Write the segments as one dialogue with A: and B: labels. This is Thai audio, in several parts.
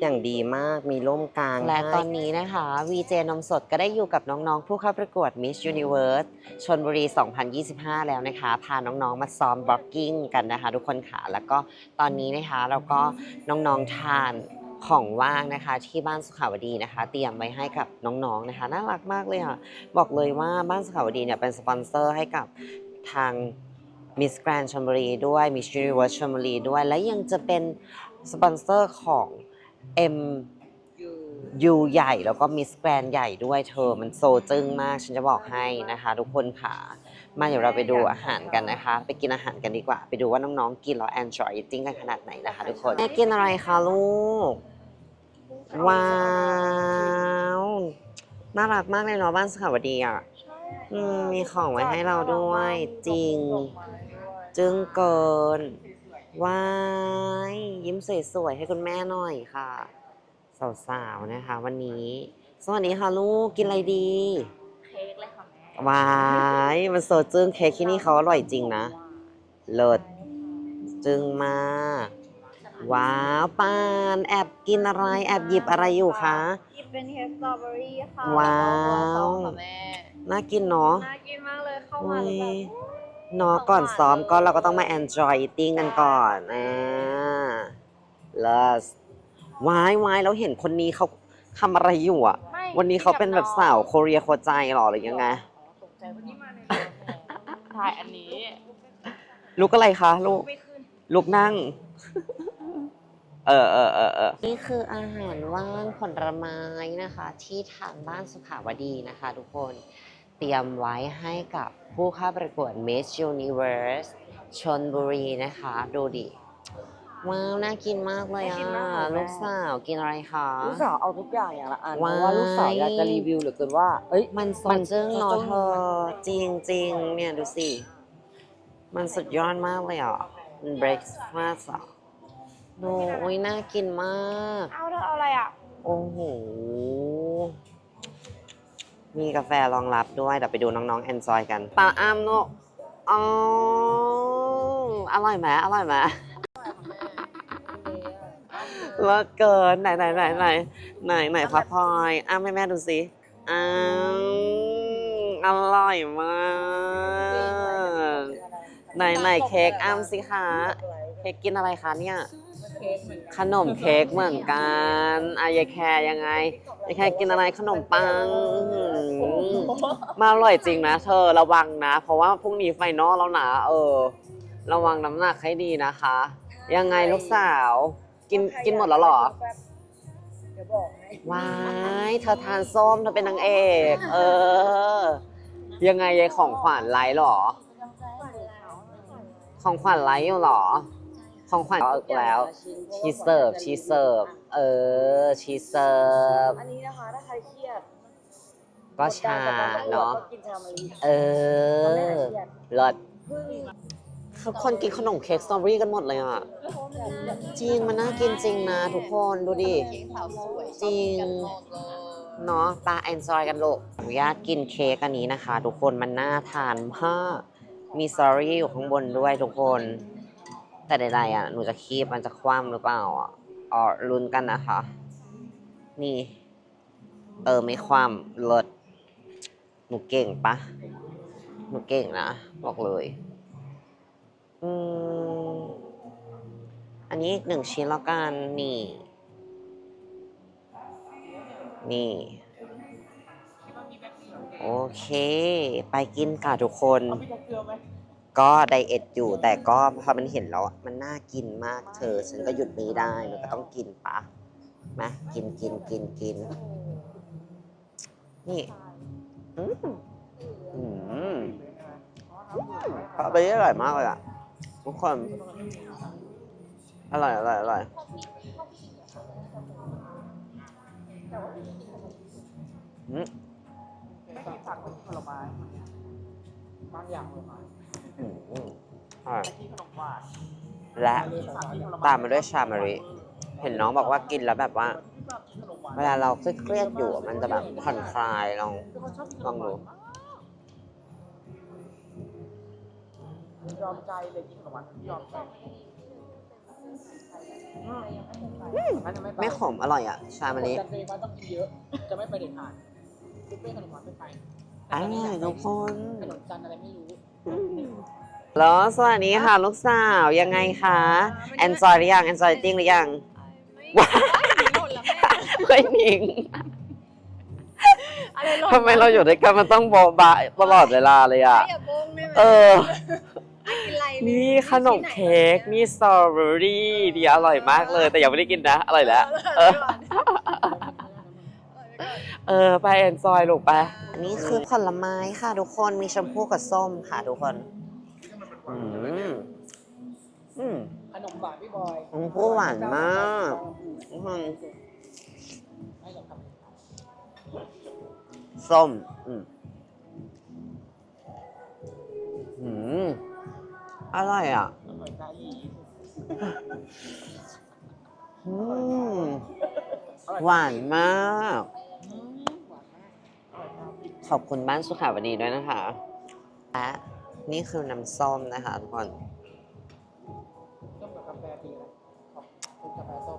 A: อย่างดีมากมีร่มกลางและตอนนี้นะคะ VJ นมสดก็ได้อยู่กับน้องๆ ผู้เข้าประกวด Miss Universe ชนบุรี 2025 แล้วนะคะ พาน้องๆ มาซ้อมบล็อกกิ้งกันนะคะ ทุกคนค่ะ แล้วก็ตอนนี้นะคะเราก็น้องๆ ทานของว่างนะคะ ที่บ้านสุขาวดีนะคะ เตรียมไว้ให้กับน้องๆ นะคะ น่ารักมากเลยค่ะ บอกเลยว่าบ้านสุขาวดีเนี่ยเป็นสปอนเซอร์ให้กับทาง Miss Grand ชลบุรีด้วย Miss Universe ชลบุรีด้วย และยังจะเป็นสปอนเซอร์ของ M ยูใหญ่แล้วก็มิสแกรนใหญ่ด้วยเธอมันโซจึ้งมาก ฉันจะบอกให้นะคะ ทุกคนค่ะ มาเดี๋ยวเราไปดูอาหารกันนะคะ ไปกินอาหารกันดีกว่า ไปดูว่าน้องๆกินแล้ว enjoy eating กันขนาดไหนนะคะ ทุกคนแม่กินอะไรคะลูก ว้าว น่ารักมากเลยเนาะบ้านสขาวดีอะอืมมีของไว้ให้เราด้วย จริง จึงเกิน ว้าย ยิ้มสวยๆ ให้คุณแม่หน่อยค่ะ สาวๆ นะคะ วันนี้ สวัสดีค่ะลูก กินอะไรดี
B: เค้กเลยค่ะแม่
A: ว้าย มันโซจึ้งเค้กที่นี่เขาอร่อยจริงนะ เลิศจึงมากว้าวปานแอบกินอะไร แอบหยิบอะไรอยู่คะ
B: หยิบเป็นเค้กสตรอเบอรี่ค่ะ
A: ว้าว
B: แล้ก็บัวซองค่ะแม่
A: น่ากินเนาะ
B: น่ากินมากเลยเข้า
A: อุ๊
B: มายแล้วแบบ
A: เนาะก่อนซ้อมก็เราก็ต้องมา enjoy eating กันก่อนอ่าเลสวายวายแล้วเห็นคนนี้เขาทำอะไรอยู่อะ
B: ไม่
A: วันนี้เขาเป็นแบบสาวโคเรียโคใจเหรอหรือยังไง
B: ตกใจวันนี้มาในรถถ่ายอันนี้
A: ลูกอะไรคะลูก
B: ไม่ขึ้น
A: ลูกนั่ง เออเออเออเออนี่คืออาหารว่างผลไม้นะคะ ที่ทางบ้านสุขาวดีนะคะ ทุกคน เตรียมไว้ให้กับผู้เข้าประกวด Miss Universe ชนบุรีนะคะ ดูดิ ว้าว น่ากินมากเลยอะ
B: น่ากินมากเลยแม่
A: ลูกสาวกินอะไรคะ
C: ลูกสาวเอาทุกอย่างอย่างละอันเพ
A: ว้าย
C: ราะว่าลูกสาวอยากจะรีวิวเหลือเกินว่า เอ้ย
A: มันส
C: มั
A: ด
C: น
A: จึ้งเนอะ
C: สดจึ้ง
A: เธอจริงจริงๆเนี่ย ดูสิ มันสุดยอดมากเลยอะมัน breakfast อะดูโอ้ยน่ากินมาก
B: เอาเธอเอาอะไรอะ
A: โอ้โห มีกาแฟรองรับด้วยเดี๋ยวไปดูน้องๆ enjoy กันปลาอ้ามลูกอ๋ออร่อยไหมอร่อยไหมเลิศเกินไหนไหนไหนไหนไหนไหนพระพลอยอ้ามให้แม่ดูสิอ้าวอร่อยมากไหนไหนเค้กอ้ามสิคะเค้กกินอะไรคะเนี่ย ขนมเค้กเหมือนกันอายายแคร์ยังไงยายแคร์กินอะไรขนมปังอื้อหือมาอร่อยจริงนะเธอระวังนะ เพราะว่าพรุ่งนี้ไฟนอลแล้วนะเออ ระวังน้ำหนักให้ดีนะคะ ยังไงลูกสาว กินกินหมดแล้วเหรอ
C: เดี๋ยวบอกนะ
A: ว้ายเธอทานส้มเธอเป็นนางเอก เออ ยังไงยายของขวัญไลฟ์เหรอ ของขวัญไลฟ์อยู่เหรอ ของขวัญเอาอีกแล้ว ชีเสิร์ฟชีเสิร์ฟเออชีเสิร์ฟ
C: อันนี้นะคะถ้าใครเครียด
A: ก็ชาเนาะ
C: ก็กินชามะลิ
A: เอ
C: ทำให้
A: อ
C: หายเครียด
A: เลิศ
C: เพิ่ง
A: ทุกคนกินขนมเค้กสตรอเบอรี่กันหมดเลยอะจริงมันน่ากินจริงนะทุกคนดูดิ
B: สาวสวย
A: จริงเนาะปลาแอนจอยกันลูกอนุญาตกินเค้กอันนี้นะคะ ทุกคนมันน่าทานมากมีสตรอเบอรี่อยู่ข้างบนด้วยทุกคน แต่ใดๆอะหนูจะคีบมันจะคว่ำหรือเปล่าอะออลุ้นกันนะคะ นี่ เออไม่คว่ำเลิศหนูเก่งปะหนูเก่งนะ บอกเลยอืมอันนี้อีกหนึ่งชิ้นแล้วกันนี่ นี่ โอเค ไปกินค่ะทุกคนก็ไก็ไดเอทอยู่แต่ก็พอมันเห็นแล้วอะมันน่ากินมากเธอ ฉันก็หยุดไม่ได้หนูก็ต้องกินปะมากินกินกินกิน นี่อืมอืมปลาไปอร่อยมากเลยอะ ทุกคน อร่อยอร่อยอร่อยอืม
C: ผักผลไม้บางอย่างผลไม้
A: อืมอืมอร่อย
C: ที่ขนมหวาน
A: และตามมาด้วยชามาริ เห็นน้องบอกว่ากินแล้วแบบว่า เวลาเราเครียดๆอยู่อะมันจะแบบผ่อนคลายลองลองดู
C: ยอมใจเลยกินขนมหวานยอมใจ
D: มันจะไม่ไป
E: ไม่ขมอร่อยอะ ชามอันนี้
D: จันทร์ว่าต้องกินเยอะ จะไม่ไปเด็ดขาดบุฟเฟ่ต์ขนมหวานไม่ไป
E: อร่อยทุกคน
D: ขนมจันทร์อะไรไม่รู้
E: แล้วสวัสดีค่ะ ลูกสาวยังไงคะแอนจอยหรือยังแอนจอยติ้งหรือยัง
F: ว้าวหล่นแล้วแม่
E: ไม่หนิง
F: อะไรหล่น
E: ทำไมเราอยู่ด้วยกันมันต้องโบบะตลอดเวลาเลยอะ
F: อย่าโบงได้ไหม
E: เออ
F: กินอะไร
E: นี่ขนมเค้กนี่สตรอเบอรี่ดีอร่อยมากเลย แต่ยังไม่ได้กินนะ อร่อยแล้ว เออเออไปแอนจอยลูกไปอันนี้คือผลไม้ค่ะ ทุกคนมีชมพู่กับส้มค่ะ ทุกคน อืมอืม
D: ขนมหวานพี่บอย
E: ชมพู่หวานมากทุกคน
D: ให้เราทำ
E: ส้ม อืมอืมอร่อยอะ
D: อร่อยใจอี
E: อืมหวานมาก
D: อืมหวานมากอร่อยมาก
E: ขอบคุณบ้านสุขาวดีด้วยนะคะ และนี่คือน้ำส้มนะคะทุกคน
D: ต้มกับกาแฟดีเลยขอบคุณกาแฟส้ม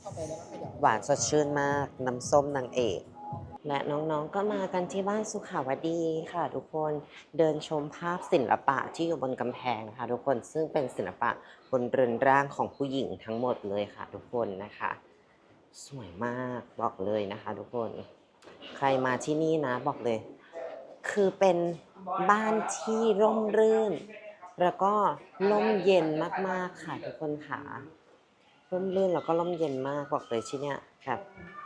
D: เข้าไปแล้วมันขยับ
E: หวานสดชื่นมาก น้ำส้มนางเอกและน้องๆ ก็มากันที่บ้านสุขาวดีค่ะ ทุกคนเดินชมภาพศิลปะที่อยู่บนกำแพงค่ะ ทุกคนซึ่งเป็นศิลปะบนเรือนร่างของผู้หญิงทั้งหมดเลยค่ะ ทุกคนนะคะ สวยมากบอกเลยนะคะ ทุกคน ใครมาที่นี่นะบอกเลย คือเป็นบ้านที่ร่มรื่น แล้วก็ร่มเย็นมากๆค่ะทุกคนค่ะร่มรื่นแล้วก็ร่มเย็นมากบอกเลยที่เนี่ยแบบ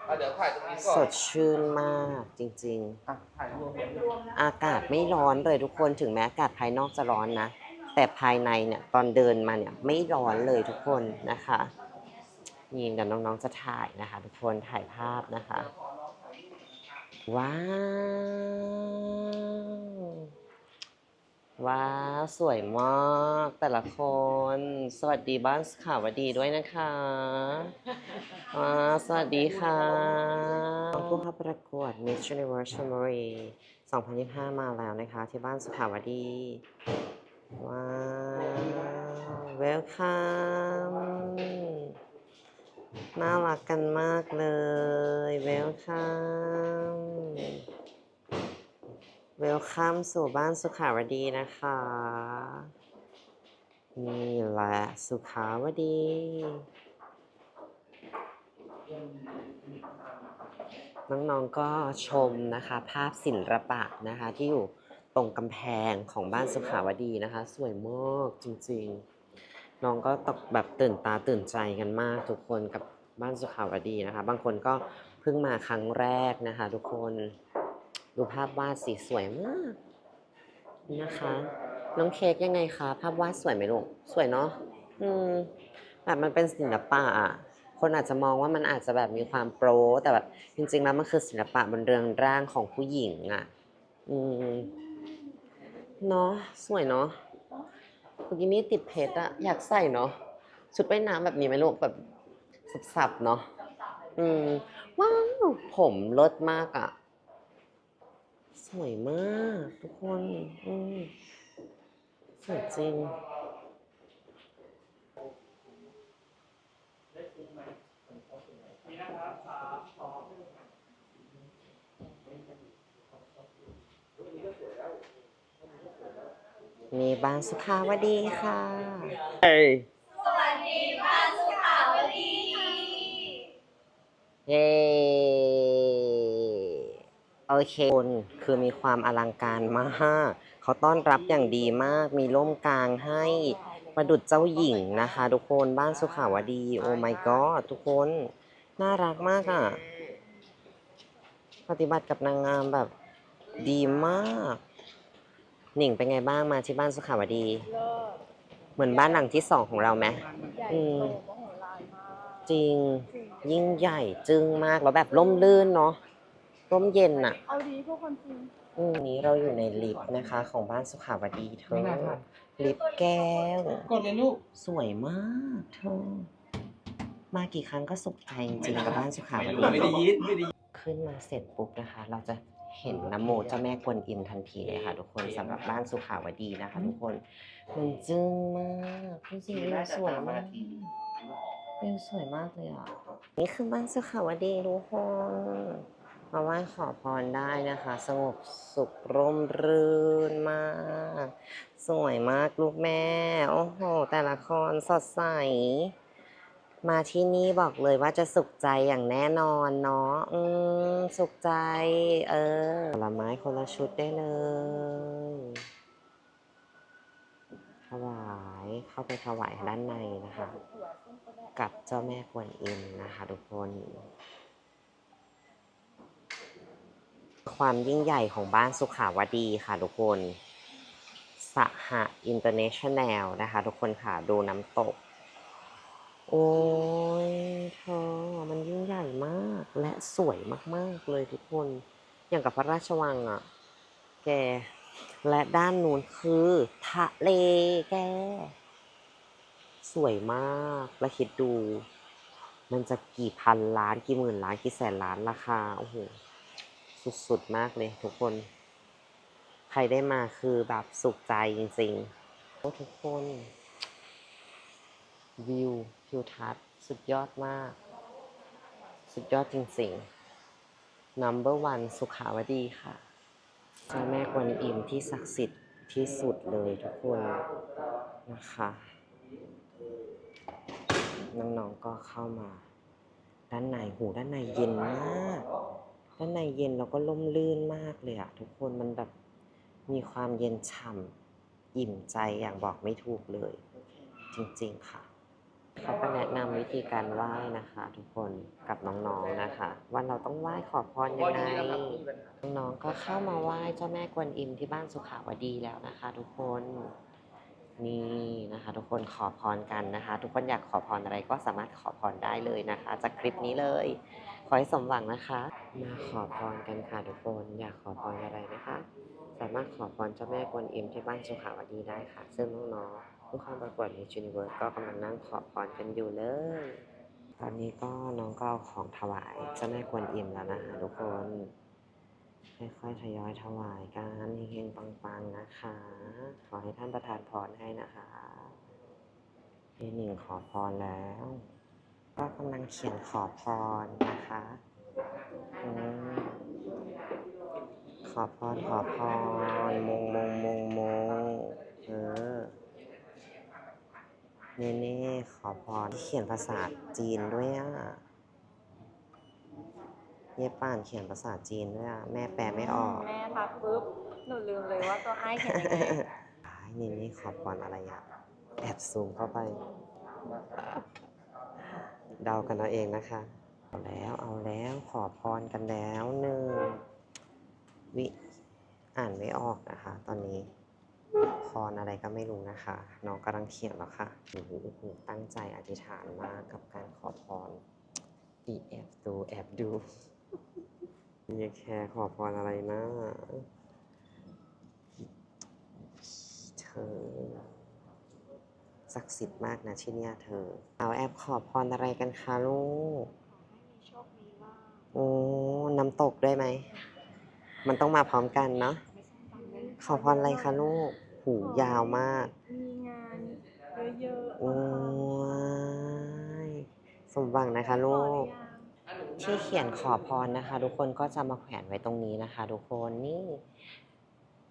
G: อะเดี๋ยวถ่ายตรงนี้ก่
E: ส
G: อน
E: ดชื่นมากจริง
D: อะถ่ายรวม
E: ๆ อากาศไม่ร้อนเลยทุกคนถึงแม้อากาศภายนอกจะร้อนนะ แต่ภายในเนี่ยตอนเดินมาเนี่ยไม่ร้อนเลยทุกคนนะคะ นี่เดี๋ยวน้องๆจะถ่ายนะคะ ทุกคนถ่ายภาพนะคะ ว้าว ว้าว สวยมากแต่ละคน สวัสดีบ้านข่าวดีด้วยนะคะว้าสวัสดีค่ะผู้เข้าประกวด Miss Universe c h a m o r y 2025 มาแล้วนะคะ ที่บ้านสุขาวดี ว้าว welcome น่ารักกันมากเลย welcome เวลคัมสู่บ้านสุขาวดีนะคะ นี่แหละสุขาวดี น้องๆก็ชมนะคะ ภาพศิลปะนะคะที่อยู่ตรงกำแพงของบ้านสุขาวดีนะคะ สวยมากจริงๆ น้องก็ตกแบบตื่นตาตื่นใจกันมาก ทุกคนกับบ้านสุขาวดีนะคะ บางคนก็เพิ่งมาครั้งแรกนะคะ ทุกคนดูภาพวาดสีสวยมากนะคะ น้องเค้กยังไงคะภาพวาดสวยไหมลูกสวยเนาะอืมแบบมันเป็นศิลปะอะคนอาจจะมองว่ามันอาจจะแบบมีความโปรแต่แบบจริง ๆ แล้วมันคือศิลปะบนเรือนร่างของผู้หญิงอะอืมเนาะสวยเนาะ มื่อกี้นี่ติดเพชรอะอยากใส่เนาะชุดว่ายน้ำแบบนี้ไหมลูกแบบสับๆเนาะอืมว้าวผมลดมากอะสวยมาก ทุกคน อืมสวยจริง มีบางสุขาวดีค่ะเฮ้ยสวัสดีบางสุขาวดีเย้โอเคคุณคือมีความอลังการมากเขาต้อนรับอย่างดีมาก มีร่มกลางให้ประดุจเจ้าหญิงนะคะ ทุกคนบ้านสุขาวดี โอ้ my god ทุกคน น่ารักมากอะ ปฏิบัติกับนางงามแบบดีมาก หนิงเป็นไงบ้างมาที่บ้านสุขาวดี
F: เลิศ
E: เหมือนบ้านหลังที่สองของเราไหม
F: ใหญ่
E: อืม
F: โตมโหฬารมาก
E: จริงยิ่งใหญ่จึงมากแล้วแบบร่มรื่นเนาะร่มเย็นอะ
F: เอาดีพวกคนจริง
E: อืมนี้เราอยู่ในลิฟต์นะคะ ของบ้านสุขาวดีเธ
D: ไม่
E: อ
D: น่าทัน
E: ลิฟต์แก้ว
D: กดเลยลูก
E: สวยมากเธอ มากี่ครั้งก็สุขใจจริงๆกับบ้านสุขาวดี
G: ไม่ได้ยินไม่ได้ยิน
E: ขึ้นมาเสร็จปุ๊บนะคะ เราจะ เห็นนโมเจ้าแม่กวนอิมทันทีเลยค่ะทุกคนสำหรับบ้านสุขาวดีนะคะ ทุกคนมันจึ้งมากจริงๆมันสวยมากวิวสวยมากเลยอะนี่คือบ้านสุขาวดีทุกคนมาไหว้ขอพรได้นะคะ สงบสุขร่มรื่นมาก สวยมากลูกแม่ โอ้โห แต่ละคนสดใส มาที่นี่บอกเลยว่าจะสุขใจอย่างแน่นอนเนาะอืมสุขใจ เออผลไม้คนละชุดได้เลยถวายเข้าไปถวายด้านในนะคะ กับเจ้าแม่กวนอิมนะคะทุกคน ความยิ่งใหญ่ของบ้านสุขาวดีค่ะทุกคนสหอินเตอร์เนชั่นแนลนะคะ ทุกคนค่ะดูน้ำตก โอ้ยเธอมันยิ่งใหญ่มากและสวยมากๆเลยทุกคน อย่างกับพระราชวังอะ่ะแก และด้านนู้นคือทะเลแก สวยมากแล้วคิดดู มันจะกี่พันล้านกี่หมื่นล้านกี่แสนล้านราคาโอ้โหสุดๆมากเลยทุกคน ใครได้มาคือแบบสุขใจจริงๆทุกคนวิว ทิวทัศน์สุดยอดมาก สุดยอดจริงๆ number one สุขาวดีค่ะเจ้าแม่กวนอิมที่ศักดิ์สิทธิ์ที่สุดเลยทุกคนนะคะ น้องๆก็เข้ามา ด้านในหูด้านในเย็นมาก ด้านในเย็นแล้วก็ล่มลื่นมากเลยอะทุกคนมันแบบมีความเย็นฉ่ำอิ่มใจอย่างบอกไม่ถูกเลย จริงๆค่ะ เขาก็แนะนำวิธีการไหว้นะคะ ทุกคนกับน้องๆนะคะ ว่าเราต้องไหว้ขอพรยังไงน้องๆก็เข้ามาไหว้เจ้าแม่กวนอิมที่บ้านสุขาวดีแล้วนะคะ ทุกคนนี่นะคะ ทุกคนขอพรกันนะคะ ทุกคนอยากขอพรอะไรก็สามารถขอพรได้เลยนะคะ จากคลิปนี้เลย ขอให้สมหวังนะคะ มาขอพรกันค่ะทุกคนอยากขอพรอะไรนะคะ สามารถขอพรเจ้าแม่กวนอิมที่บ้านสุขาวดีได้ค่ะ ซึ่งน้องๆ ผู้เข้าประกวด Miss Universe ก็กำลังนั่งขอพรกันอยู่เลย ตอนนี้ก็น้องก็เอาของถวายเจ้าแม่กวนอิมแล้วนะคะทุกคนค่อยๆทยอยถวายกันเฮงๆปังๆนะคะ ขอให้ท่านประทานพรให้นะคะพี่หนึ่งขอพรแล้ว ก็กำลังเขียนขอพรนะคะอขอพรขอพรมงมงมงมงเออ เน่เน่ขอพรเขียนภาษาจีนด้วยอะเย่ป่านเขียนภาษาจีนด้วยอะแม่แปลไม่ออก
F: แม่ทักปุ๊บหนูลืมเลยว่าตัวไอ้ายเขียนยังไง
E: นี่นี่ขอพรอะไรอะแอบซูมเข้าไป เดากันเอาเองนะคะ เอาแล้วเอาแล้วขอพรกันแล้วหนึ่งวิอ่านไม่ออกนะคะ ตอนนี้ พรอะไรก็ไม่รู้นะคะ น้องกำลังเขียนแล้วค่ะโอ้โหตั้งใจอธิษฐานมากกับการขอพรอีแอบดูแอบดูมีแคร์ขอพรอะไรนะเธอศักดิ์สิทธิ์มากนะที่เนี่ยเธอ เอาแอบขอพรอะไรกันคะลูก
F: มีโชคดีมาก
E: โอ้น้ำตกด้วยไหม มันต้องมาพร้อมกันเนาะขอพรอะไรคะลูก หูยาวมาก
F: มีงานเยอะๆ
E: โอ้ยสมหวังนะคะลูก
F: ขอหรือยัง
E: ที่เขียนขอพรนะคะ ทุกคนก็จะมาแขวนไว้ตรงนี้นะคะ ทุกคนนี่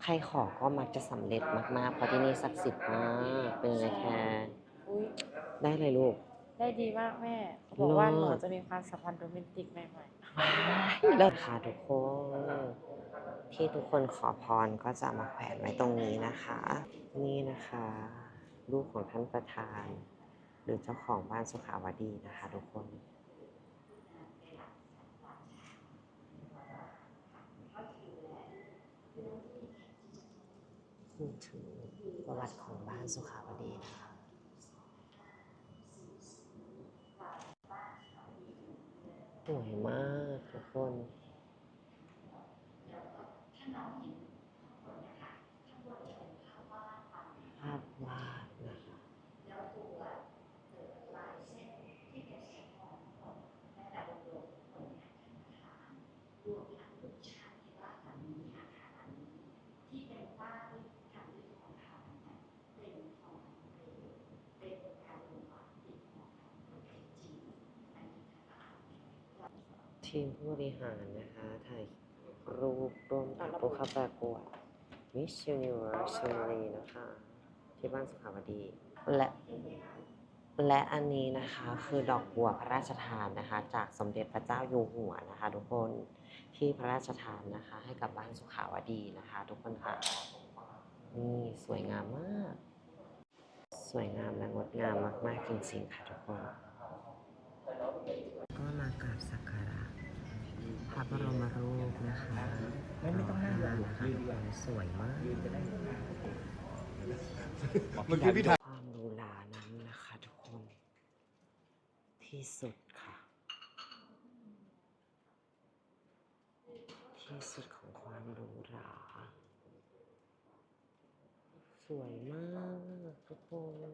E: ใครขอก็มักจะสำเร็จมากๆ เพราะที่นี่ศักดิ์สิทธิ์มากเป็นไงแค่
H: อุ๊ย
E: ได้เลยลูก
H: ได้ดีมากแม่เขาบอกว่า
E: เลิศ
H: หนูจะมีความสัมพันธ์โรแมนติกใหม่
E: เลิศค่ะทุกคน ที่ทุกคนขอพรก็จะมาแขวนไว้ตรงนี้นะคะ นี่นะคะรูปของท่านประธาน หรือเจ้าของบ้านสุขาวดีนะคะทุกคนพูดถึงประวัติของบ้านสุขาวดีนะคะสวยมากทุกคน ภาพวาดนะคะ ทีมผู้บริหารนะคะ ถ่ายรูปร่วมกับผู้เข้าประกวด Miss Universe ชลบุรีนะคะ ที่บ้านสุขาวดี และ และอันนี้นะคะคือดอกบัวพระราชทานนะคะ จากสมเด็จพระเจ้าอยู่หัวนะคะ ทุกคนที่พระราชทานนะคะ ให้กับบ้านสุขาวดีนะคะ ทุกคนค่ะนี่สวยงามมาก สวยงามและงดงามมาก ๆ จริง ๆ ค่ะทุกคน ก็มากราบสักการะ พระบรมรูปนะคะ
D: ไม่ไม่ต้องนั่ง
E: ร
D: ยืน
E: นะคะ
D: ยืน
E: ทุก
D: ดีก
E: ค
D: ว่าน
E: สวยมาก
D: ยืนจะได้
G: เมื่อกี้พี่ถ่าย
E: ความหรูหรานั้นนะคะทุกคน ที่สุดค่ะ ที่สุดของความหรูหราสวยมากทุกคน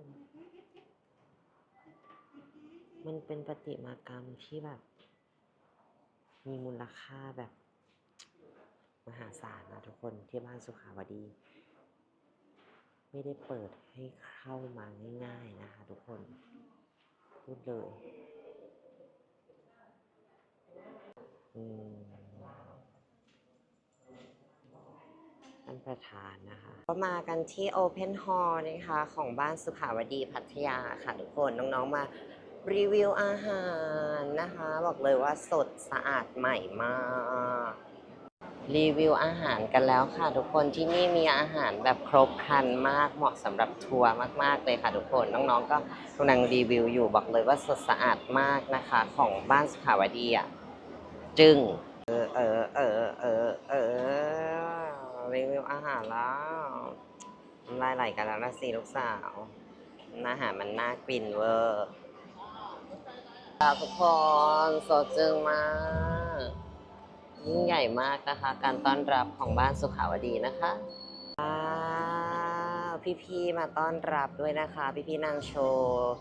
E: มันเป็นประติมากรรมที่แบบ มีมูลค่าแบบมหาศาลนะทุกคนที่บ้านสุขาวดี ไม่ได้เปิดให้เข้ามาง่าย ๆนะคะทุกคนพูดเลยอืมท่านประธานนะคะ ก็มากันที่ Open Hall นะคะ ของบ้านสุขาวดีพัทยาค่ะทุกคน น้องๆมา รีวิวอาหารนะคะ บอกเลยว่าสดสะอาดใหม่มาก รีวิวอาหารกันแล้วค่ะ ทุกคนที่นี่มีอาหารแบบครบครันมากเหมาะสำหรับทัวร์มาก ๆ เลยค่ะทุกคนน้องๆก็กำลังรีวิวอยู่บอกเลยว่าสดสะอาดมากนะคะ ของบ้านสุขาวดีอะจึงเออเออเออเออเออรีวิวอาหารแล้วน้ำลายไหลกันแล้วนะสิลูกสาวอาหารมันน่ากินเวอร์ ทุกคนสดจึงมากยิ่งใหญ่มากนะคะ การต้อนรับของบ้านสุขาวดีนะคะว้าวพี่ๆมาต้อนรับด้วยนะคะ พี่ๆนางโชว์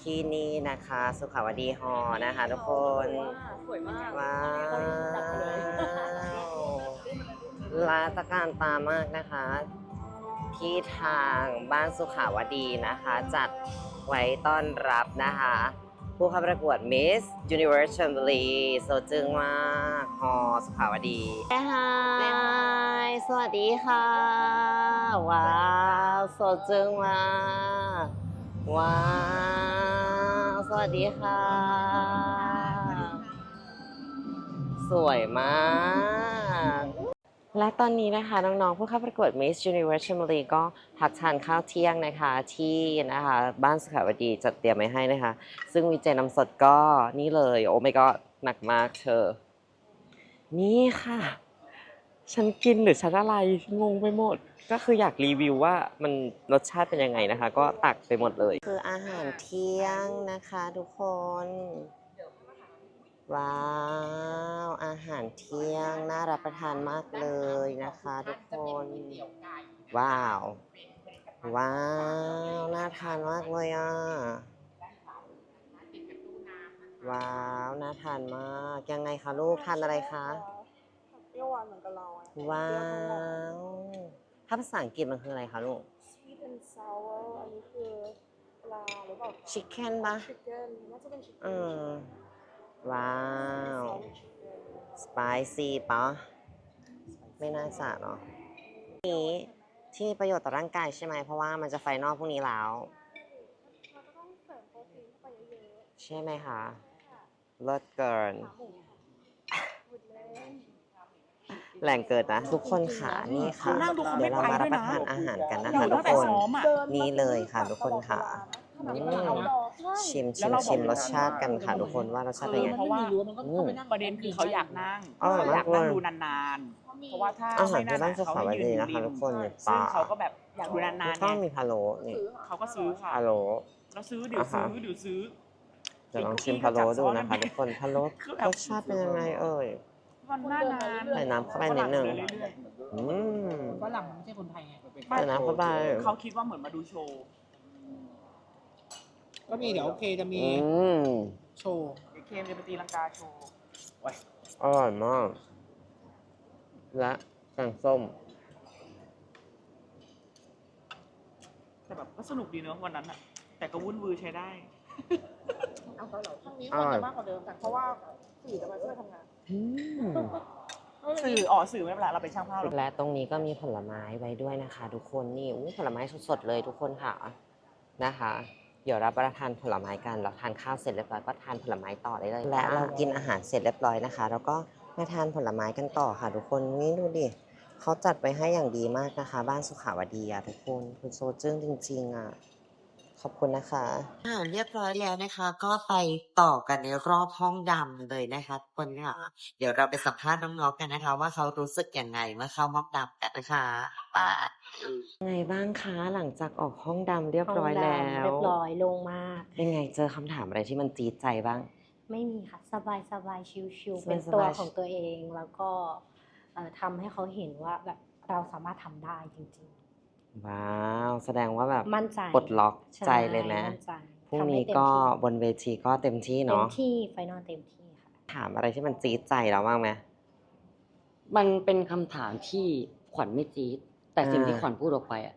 E: ที่นี่นะคะ สุขาวดีฮอลล์นะคะ ทุกคน
F: สวยมาก
E: ว้าวลาตะการตามากนะคะ ที่ทางบ้านสุขาวดีนะคะ จัดไว้ต้อนรับนะคะ ผู้เข้าประกวด Miss Universe ชลบุรีโซจึงมากฮอสุขาวดีฮายสวัสดีค่ะ ว้าวโซจึงมากว้าว สวัสดีค่ะ สวยมาก และตอนนี้นะคะน้องๆผู้เข้าประกวด Miss Universe ชลบุรีก็พักทานข้าวเที่ยงนะคะที่นะคะบ้านสุขาวดีจัดเตรียมไว้ให้นะคะ ซึ่งวีเจน้ำสดก็นี่เลยโอ้ไม่ก็หนักมากเธอ นี่ค่ะ ฉันกินหรือฉันอะไรงงไปหมด ก็คืออยากรีวิวว่ามันรสชาติเป็นยังไงนะคะ ก็ตักไปหมดเลย คืออาหารเที่ยงนะคะทุกคน ว้าว อาหารเที่ยง น่ารับประทานมากเลยนะคะทุกคน ว้าว ว้าว น่าทานมากเลยอะ ว้าว น่าทานมาก ยังไงคะลูก ทานอะไรคะ
F: เปรี้ยวหวานเหมือนกับเราอะ
E: ว้าว ถ้าภาษาอังกฤษมันคืออะไรคะลูก
F: sweet and sour อันนี้คือปลาหรือเปล่า
E: ชิคเก้นปะ
F: chicken น่าจะเป็น chicken
E: อืม ว้าว
F: chicken
E: สไปซี่ปะไม่น่าจะเนาะนี้ที่มีประโยชน์ต่อร่างกายใช่ไหม เพราะว่ามันจะไฟนอลพรุ่งนี้แล้ว
F: เราจะต้องเสริมโปรตีนเข้าไปเยอะ
E: ใช่ไหมคะเลิศเกิน
F: ๆขาหมูหมดเลย
E: แหล่งเกิดนะ ทุกคนค่ะนี่ค่ะ
I: นั่งดูเขา
E: เดี๋ยวเรา
I: ไม่
E: มา
I: ไป
E: รับ
I: ด้วย
E: ประ
I: นะ
E: ทานอาหารกัน
I: อ
E: นะ
I: ยู่
E: คะทุ
I: ตั้
E: ก
I: งแต่
E: คน
I: ซ้อมอะ
F: เดิน
E: นี่เลยค่ะทุกคนค่ะ
F: ขนาดนี้เราดอก ใช่
E: ชิม
I: แล้
E: ชิ
I: ว
E: ม
I: เราบอก
E: ชิมรสชาติกันค่ะทุกคนว่ารสชาติเป็นไง
I: เพราะว่า
E: อืม
I: ประเด็นคือเขาอยากนั่ง
E: อร่อย
I: เขาอยาก
E: มาก
I: นั่ง
E: เลย
I: ดูนานๆ เพราะว่าถ้า
E: อาหาร
I: ไม่นั่น
E: ที่บ้าน
I: อะ
E: สุ
I: เขา
E: ขาว
I: ให้ยื
E: ดี
I: น
E: นะคะ
I: ริ
E: ทุ
I: ม
E: กคนเนี่ยป
I: ซึ่
E: ลาง
I: เขาก็แบบอยากดูนาน
E: แล้ว
I: ๆ
E: ก็
I: ไง
E: มีพะโล้นี่
I: เขาก็ซื้อค่ะ
E: พะโล้
I: แล้วซื้อเดี๋ยวซื้อเดี๋ยวซื้อ
E: เดี๋ยวลองชิมพะโล้ดูนะคะทุกคนพะโล้
I: คือแบบ
E: รสชาติเป็นยังไงเอ่ย
I: มันหน้างาน
E: ใส่น้ำเข้าไปนิดนึง
I: เรื่อย
E: อืม
D: ฝรั่งไม่ใช่คนไทยไง
I: ๆ
E: ใส่น้ำเข้าไป
I: เขาคิดว่าเหมือนมาดูโชว์
D: ก็มีเดี๋ยวโอเคจะมี
E: อืม
D: โชว์
I: เดี๋ยวเคมจะไปตีลังกาโชว์
E: อร่อยมาก และแกงส้ม
I: แต่แบบก็สนุกดีเนอะวันนั้นอะแต่ก็วุ่นวือใช้ได้
F: เอาเกาเหลาครั้งนี้คนจะมากกว่าเดิมแต่เพราะว่าสื่อจะมาช่วยทำงาน
E: อืม
I: สื่ออ๋อสื่อไม่เป็นไรเราเป็นช่างภาพเรา
E: และตรงนี้ก็มีผลไม้ไว้ด้วยนะคะ ทุกคนนี่อู้ผลไม้สดๆเลยทุกคนค่ะนะคะเดี๋ยวรับประทานผลไม้กันเราทานข้าวเสร็จเรียบร้อยก็ทานผลไม้ต่อได้เลยและเรากินอาหารเสร็จเรียบร้อยนะคะ แล้วก็มาทานผลไม้กันต่อค่ะทุกคนนี่ดูดิเขาจัดไปให้อย่างดีมากนะคะ บ้านสุขาวดีอะทุกคนคุณโซจึ้งจริงๆอะ ขอบคุณนะคะอ่าเรียบร้อยแล้วนะคะ ก็ไปต่อกันในรอบห้องดำเลยนะคะทุกคนค่ะเดี๋ยวเราไปสัมภาษณ์น้องๆกันนะคะ ว่าเขารู้สึกยังไงเมื่อเข้าห้องดำกันนะคะป้าไงบ้างคะหลังจากออกห้องดำเรียบร้อยแล้ว
J: เรียบร้อยโล่งมาก
E: เป็นไงเจอคำถามอะไรที่มันจี๊ดใจบ้าง
J: ไม่มีค่ะ สบายสบายชิว
E: สบายๆ
J: ๆเป็นตัวของตัวเองแล้วก็เอ่อทำให้เขาเห็นว่าแบบเราสามารถทำได้จริง
E: ว้าว แสดงว่าแบบ
J: มั่นใจ
E: ปลดล็อก
J: ๆใช่
E: ใจเลยนะ
J: มั่นใจ
E: พรุ่ง
J: ทำให้
E: นี้
J: เต็ม
E: ก็
J: ที่
E: บนเวทีก็เต็มที่
J: เต็ม
E: เนาะ
J: ที่ไฟนอลเต็มที่ค่ะ
E: ถามอะไรที่มันจี๊ดใจเราบ้างไหม
C: มันเป็นคำถามที่ขวัญไม่จี๊ดแต่สิ่ง
E: อ่า
C: ที่ขวัญพูดออกไปอะ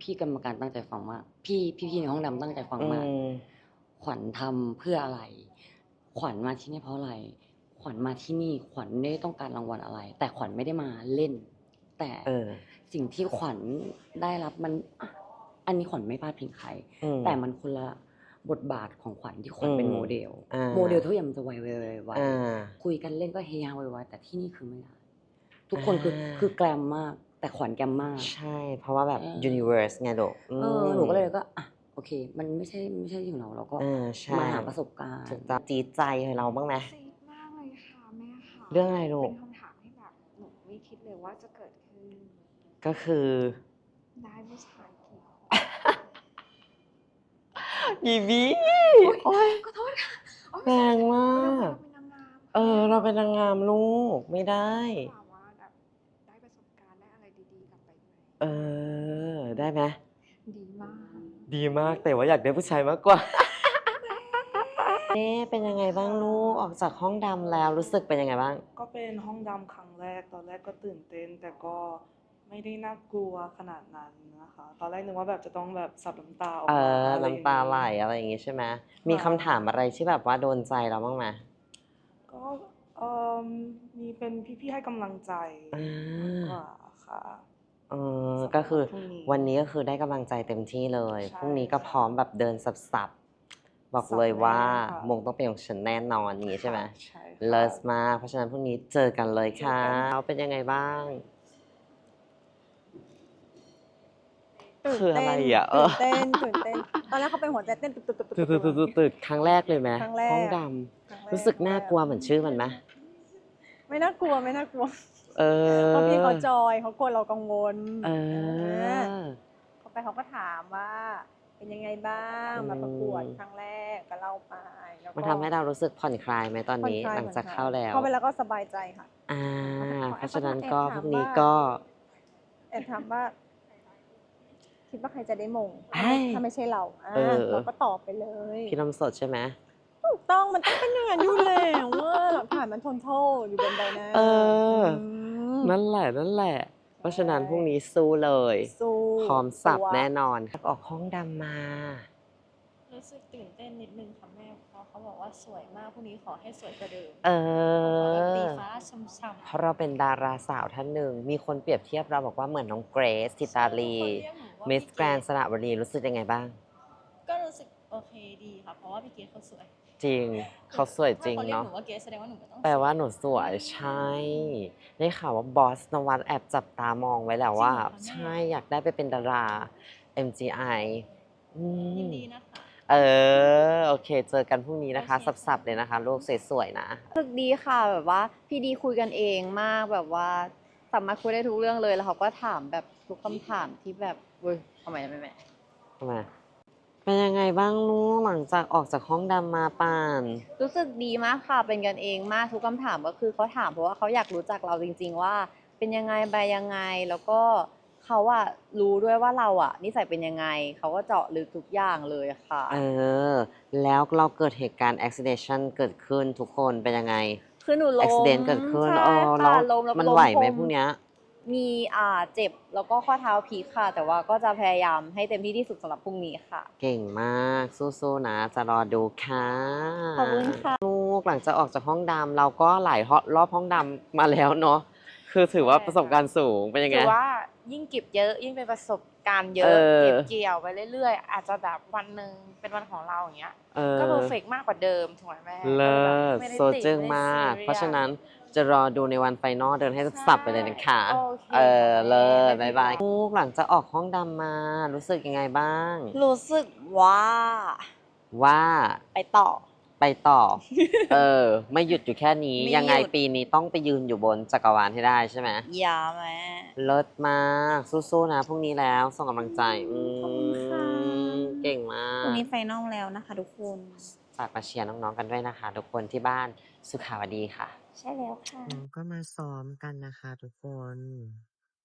C: พี่กรรมการตั้งใจฟังมาก พี่พี่พี่ในห้องดำตั้งใจฟัง
E: อื
C: มาก
E: ม
C: ขวัญทำเพื่ออะไร ขวัญมาที่นี่เพราะอะไร ขวัญมาที่นี่ ขวัญไม่ได้ต้องการรางวัลอะไร แต่ขวัญไม่ได้มาเล่น แต่
E: เออ
C: สิ่งที่ขวัญได้รับมันอะอันนี้ขวัญไม่พลาดพิงใคร
E: อืม
C: แต่มันคนละบทบาทของขวัญที่ขวัญเป็น
E: อืม
C: โมเดล
E: อ่า
C: โมเดลทุกอย่างมันจะไวไวไวไว
E: อ่า
C: คุยกันเล่นก็เฮฮาไวๆแต่ที่นี่คือไม่ได้ทุกคนคือ
E: อ่า
C: คือแกรมมาก แต่ขวัญแกรมมาก
E: ใช่ เพราะว่าแบบ
C: เออ
E: universe ไงลูก
C: เออหนูก็เลยก็อะโอเค มันไม่ใช่ไม่ใช่ที่ของเราเราก็
E: เออใช่
C: มาหาประสบการณ์
E: ถูกต้องจี๊ดใจให้เราบ้างไหม
F: ซีดมากเลยค่ะแม่ค่ะ
E: เรื่องอะไรลูก
F: เป็นคำถามที่แบบหนูไม่คิดเลยว่าจะเกิดขึ้น
E: ก็คือ
F: ได้ผู้ชายกี่คน
E: ยีบีโอ้ย
F: ขอโทษค่ะโอ๊ย
E: แรงมาก
F: เราเป็นนางงาม
E: เออ เราเป็นนางงามลูกไม่ได้
F: ถามว่าแบบได้ประสบการณ์ได้อะไรดีๆกลับไปไหม
E: เออ ได้ไหม
F: ดีมาก
E: ดีมากแต่ว่าอยากได้ผู้ชายมากกว่าเน่เป็นยังไงบ้างลูกออกจากห้องดำแล้วรู้สึกเป็นยังไงบ้าง
K: ก็เป็นห้องดำครั้งแรก ตอนแรกก็ตื่นเต้น แต่ก็ ไม่ได้น่ากลัวขนาดนั้นนะคะ ตอนแรกนึกว่าแบบจะต้องแบบสับน้ำตาออก
E: เอ
K: มา
E: อ
K: อะไรอย่ง
E: น้ำตาไหลอะไรอย่างงี้ใช่ไหมมีคำถามอะไรที่แบบว่าโดนใจเราบ้างไหม
K: ก็เออมีเป็นพี่ๆให้กำลังใจ
E: อ่า
K: กว่าค่ะ
E: เออก็คือ
K: พรุ่งนี้
E: วันนี้ก็คือได้กำลังใจเต็มที่เลย
K: ใช่
E: พรุ่งนี้ก็พร้อมแบบเดินสับๆบอกเลยว่า
K: สับแน่ค่ะ
E: มงต้องเป็นของฉันแน่นอนอย่างงี้ใช่ไหม
K: ใช่ค่ะ
E: เลิศมาก เพราะฉะนั้นพรุ่งนี้เจอกันเลยค่ะ
K: เจอกัน
E: เขาเป็นยังไงบ้าง
L: ตื่น
E: คืออะไร
L: เต้น
E: อะเออ
L: ตื่นเต้นตื่นเต้นตอนแรกเขาเป็นหัวใจเต้นตึกตึกตึก
E: ตื่นตื่นตื่นตื่นตื่นครั้งแรกเลยไหม
L: ครั้งแรก
E: ห้องด
L: ครั้งแำ
E: รู้สึกน่ากลัวเหมือนชื่อมันไหม
L: ไม่น่ากลัวไม่น่ากลัว
E: เออ
L: เพราะพี่เขาจอยเขากลัวเรากังวล
E: เออ
L: เขาไปเขาก็ถามว่า เป็นยังไงบ้าง
E: อืม
L: มาประกวดครั้งแรกก็เล่าไปแล้วก็
E: มันทำให้เรารู้สึกผ่อนคลายไหมตอนนี้
L: ผ่คลย
E: หลังจากเข้าแล้ว
L: เข้าไปแล้วก็สบายใจค่ะ
E: อ่า
L: เขา
E: เพราะฉะนั้นก็
L: เขา
E: พ
L: แอบถาม
E: รุ่งนี้
L: ว่า
E: ก็
L: แอบถามว่า คิดว่าใครจะได้มง
E: เอ้ย
L: ถ้าไม่ใช่เราอ่า
E: เออ
L: เราก็ตอบไปเลย
E: พี่น้ำสดใช่ไหม
L: ถูกต้องมันต้องเป็นอย่างนั้นอยู่แล้วว่าหลักฐานมันทนโทษอยู่บนใบหน้า
E: เออ
L: ม
E: นั่นแหละนั่นแหละ เพราะฉะนั้นพรุ่งนี้สู้เลย
L: สู้
E: พร้อมสับ
L: ตัว
E: แน่นอนออกห้องดำมา
H: รู้สึกตื่นเต้นนิดนึงค่ะ บอกว่าสวยมากพรุ่งนี้ขอให้สวยกว่าเดิม
E: เอ
H: ขอแบบตี
E: อ
H: ฟ้าช่ำ
E: เพราะเราเป็นดาราสาวท่านหนึ่ง มีคนเปรียบเทียบเราบอกว่าเหมือนน้องเกรซทิ
H: ๆ
E: ตาลี
H: ทุกคนเรียกหนูว่า
E: มิส
H: พี่
E: แกรนสระบุรีรู้สึกยังไงบ้าง
H: ก็รู้สึกโอเคดีค่ะ เพราะว่าพี่เกดเขาสวย
E: จริงเขาสวยจริง
H: ถ้าเขาเรียก
E: เนาะ
H: หนูว่าเกดแสดงว่าหนูก็ต้อง
E: แปลว่าหนูสวยใช่ได้ข่าวว่าบอสนวัตแอบจับตามองไว้แล้วว่า ใช่อยากได้ไปเป็นดารา MGI อืม
H: ยินดีนะคะ
E: เออ โอเค เจอกันพรุ่งนี้นะคะ
H: โอเคค่ะ
E: สับๆเลยนะคะ ลูกสวยๆนะ
B: รู้สึกดีค่ะแบบว่าพี่ดีคุยกันเองมากแบบว่าสามารถคุยได้ทุกเรื่องเลยแล้วเขาก็ถามแบบทุกคำถามที่แบบเว้ยทำไมไม่แม่
E: ทำไมเป็นยังไงบ้างลูกหลังจากออกจากห้องดำมาป่าน
B: รู้สึกดีมากค่ะเป็นกันเองมากทุกคำถามก็คือเขาถามเพราะว่าเขาอยากรู้จักเราจริง ๆ ว่า เป็นยังไงไปยังไงแล้วก็ เขาอะรู้ด้วยว่าเราอะนิสัยเป็นยังไง เขาก็เจาะลึกทุกอย่างเลยค่ะ
E: เออ แล้วเราเกิดเหตุการณ์ accident เกิดขึ้นทุกคนเป็นยังไง
B: คือหนูล้ม
E: accident เกิดขึ้น
B: ใช่
E: เออ
B: ค่ะ
E: แล้ว
B: ล้มแล้ว
E: มัน
B: ล้
E: ไหวไหม
B: พร
E: พวกเนี้ย
B: มีอ่าเจ็บแล้วก็ข้อเท้าพลิกค่ะ แต่ว่าก็จะพยายามให้เต็มที่ที่สุดสำหรับพรุ่งนี้ค่ะ
A: เก่งมากสู้ๆนะ จะรอดูค่ะ
B: ขอบคุณค่ะ
A: ลูกหลังจากออกจากห้องดำเราก็หลายรอบห้องดำมาแล้วเนาะ คือถือว่าประสบการณ์สูงเป็นยังไง
H: ถือว่ายิ่งเก็บเยอะยิ่งเป็นประสบการณ์เย
A: เอ
H: อะ
A: อ
H: เก็บเกี่ยวไปเรื่อยๆ อาจจะแบบวันหนึ่งเป็นวันของเราอย่างเงี้ย
A: เออ
H: ก็เพอร์เฟกมากกว่าเดิมถูกไหมแม่
A: เลิ
H: ก็
A: ศ
H: แบบไม่ได้
A: โซ
H: ติด
A: จึง
H: ไได้
A: มาก
H: ซียส
A: เพราะฉะนั้นจะรอดูในวันไฟนอลเดินให้สับไปเลยนะคะ
H: โอเค
A: เออ
H: ค่ะ
A: เลิศ
H: แม่
A: บายบายลูกหลังจากออกห้องดำมา รู้สึกยังไงบ้าง
H: รู้สึกว่า
A: ว่า
H: ไปต่อ
A: ไปต่อ เออ ไม่หยุดอยู่แค่นี้
H: ไม่หยุด
A: ยังไงปีนี้ต้องไปยืนอยู่บนจักรวาลให้ได้ใช่ไหม
H: อย่าแม่
A: เลิศมาก สู้ๆนะพรุ่งนี้แล้ว ส่งกำลังใจ อืม
H: ขอบคุณค่ะ
A: เก่งมาก
H: วันนี้ไฟนอลแล้วนะคะทุกคน
A: ฝากมาเชียร์น้องๆกันด้วยนะคะ ทุกคนที่บ้านสุขาวดีค่ะ
H: ใช่แล้วค่ะ
A: ก็มาซ้อมกันนะคะทุกคน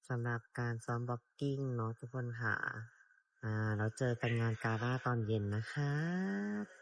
A: สำหรับการซ้อมบ็อกกิ้งเนาะทุกคนค่ะ อ่า เราเจอกันงานกาล่าตอนเย็นนะครับ